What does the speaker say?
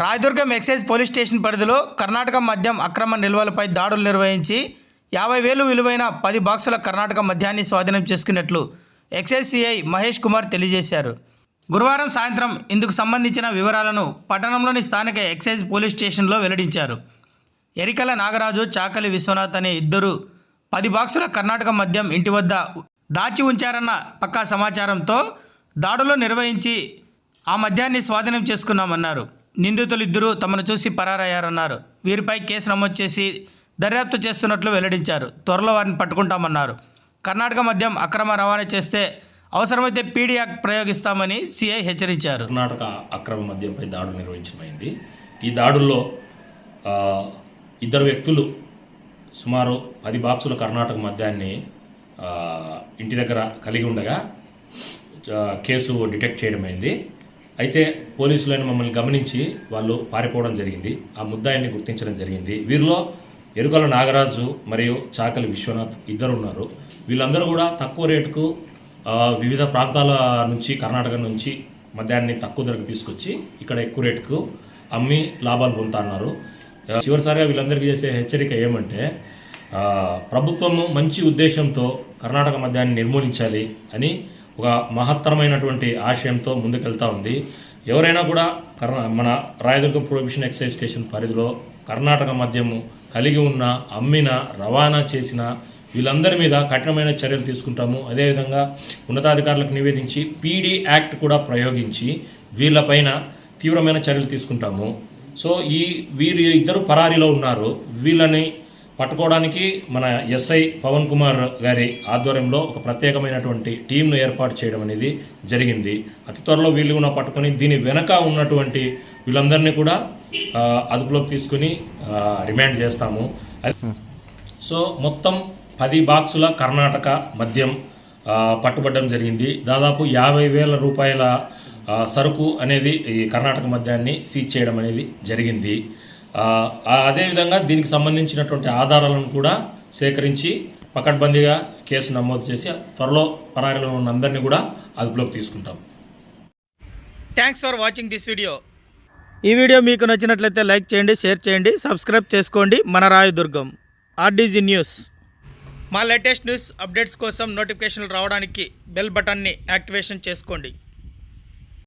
Rayadurgam excise police station పరిధిలో కర్ణాటక మద్యం అక్రమ నిల్వలపై దాడులు నిర్వహించి యాభై వేలు విలువైన పది బాక్సుల కర్ణాటక మద్యాన్ని స్వాధీనం చేసుకున్నట్లు ఎక్సైజ్ సిఐ మహేష్ కుమార్ తెలియజేశారు. గురువారం సాయంత్రం ఇందుకు సంబంధించిన వివరాలను పట్టణంలోని స్థానిక ఎక్సైజ్ పోలీస్ స్టేషన్లో వెల్లడించారు. ఎరికల నాగరాజు చాకలి విశ్వనాథ్ అనే ఇద్దరు పది బాక్సుల కర్ణాటక మద్యం ఇంటి వద్ద దాచి ఉంచారన్న పక్కా సమాచారంతో దాడులు నిర్వహించి ఆ మద్యాన్ని స్వాధీనం చేసుకున్నామన్నారు. నిందితులు ఇద్దరు తమను చూసి పరారయ్యారన్నారు. వీరిపై కేసు నమోదు చేసి దర్యాప్తు చేస్తున్నట్లు వెల్లడించారు. త్వరలో వారిని పట్టుకుంటామన్నారు. కర్ణాటక మద్యం అక్రమ రవాణా చేస్తే అవసరమైతే పీడీ యాక్ట్ ప్రయోగిస్తామని సిఐ హెచ్చరించారు. కర్ణాటక అక్రమ మద్యంపై దాడులు నిర్వహించమైంది ఈ దాడుల్లో ఇద్దరు వ్యక్తులు సుమారు పది బాక్సుల కర్ణాటక మద్యాన్ని ఇంటి దగ్గర కలిగి ఉండగా కేసు డిటెక్ట్ చేయడమైంది. అయితే పోలీసులను మమ్మల్ని గమనించి వాళ్ళు పారిపోవడం జరిగింది. ఆ ముద్దాయిని గుర్తించడం జరిగింది. వీరిలో ఎరుకల నాగరాజు మరియు చాకలి విశ్వనాథ్ ఇద్దరు ఉన్నారు వీళ్ళందరూ కూడా తక్కువ రేటుకు వివిధ ప్రాంతాల నుంచి కర్ణాటక నుంచి మద్యాన్ని తక్కువ ధరకు తీసుకొచ్చి ఇక్కడ ఎక్కువ రేటుకు అమ్మి లాభాలు పొందుతున్నారు. చివరిసారిగా వీళ్ళందరికీ చేసే హెచ్చరిక ఏమంటే ప్రభుత్వము మంచి ఉద్దేశంతో కర్ణాటక మద్యాన్ని నిర్మూలించాలి అని ఒక మహత్తరమైనటువంటి ఆశయంతో ముందుకెళ్తా ఉంది. ఎవరైనా కూడా కర్ణా మన రాయదుర్గం ప్రొహిబిషన్ ఎక్సైజ్ స్టేషన్ పరిధిలో కర్ణాటక మద్యము కలిగి ఉన్న అమ్మిన రవాణా చేసిన వీళ్ళందరి మీద కఠినమైన చర్యలు తీసుకుంటాము. అదేవిధంగా ఉన్నతాధికారులకు నివేదించి పీడీ యాక్ట్ కూడా ప్రయోగించి వీళ్ళపైన తీవ్రమైన చర్యలు తీసుకుంటాము. సో ఈ వీరి ఇద్దరు పరారీలో ఉన్నారు. వీళ్ళని పట్టుకోవడానికి మన ఎస్ఐ పవన్ కుమార్ గారి ఆధ్వర్యంలో ఒక ప్రత్యేకమైనటువంటి టీంను ఏర్పాటు చేయడం అనేది జరిగింది. అతి త్వరలో వీళ్ళు కూడా పట్టుకొని దీని వెనక ఉన్నటువంటి వీళ్ళందరినీ కూడా అదుపులోకి తీసుకుని రిమాండ్ చేస్తాము. సో మొత్తం పది బాక్సుల కర్ణాటక మద్యం పట్టుబడడం జరిగింది. దాదాపు యాభై వేల రూపాయల సరుకు అనేది ఈ కర్ణాటక మద్యాన్ని సీజ్ చేయడం అనేది జరిగింది. అదేవిధంగా దీనికి సంబంధించినటువంటి ఆధారాలను కూడా సేకరించి పకడ్బందీగా కేసు నమోదు చేసి త్వరలో పరారీలో ఉన్న అందరినీ కూడా అదుపులోకి తీసుకుంటాం. Thanks for watching this video ఈ వీడియో మీకు నచ్చినట్లయితే లైక్ చేయండి షేర్ చేయండి సబ్స్క్రైబ్ చేసుకోండి. మన రాయదుర్గం ఆర్డీజీ న్యూస్. మా లేటెస్ట్ న్యూస్ అప్డేట్స్ కోసం నోటిఫికేషన్లు రావడానికి బెల్ బటన్ని యాక్టివేషన్ చేసుకోండి.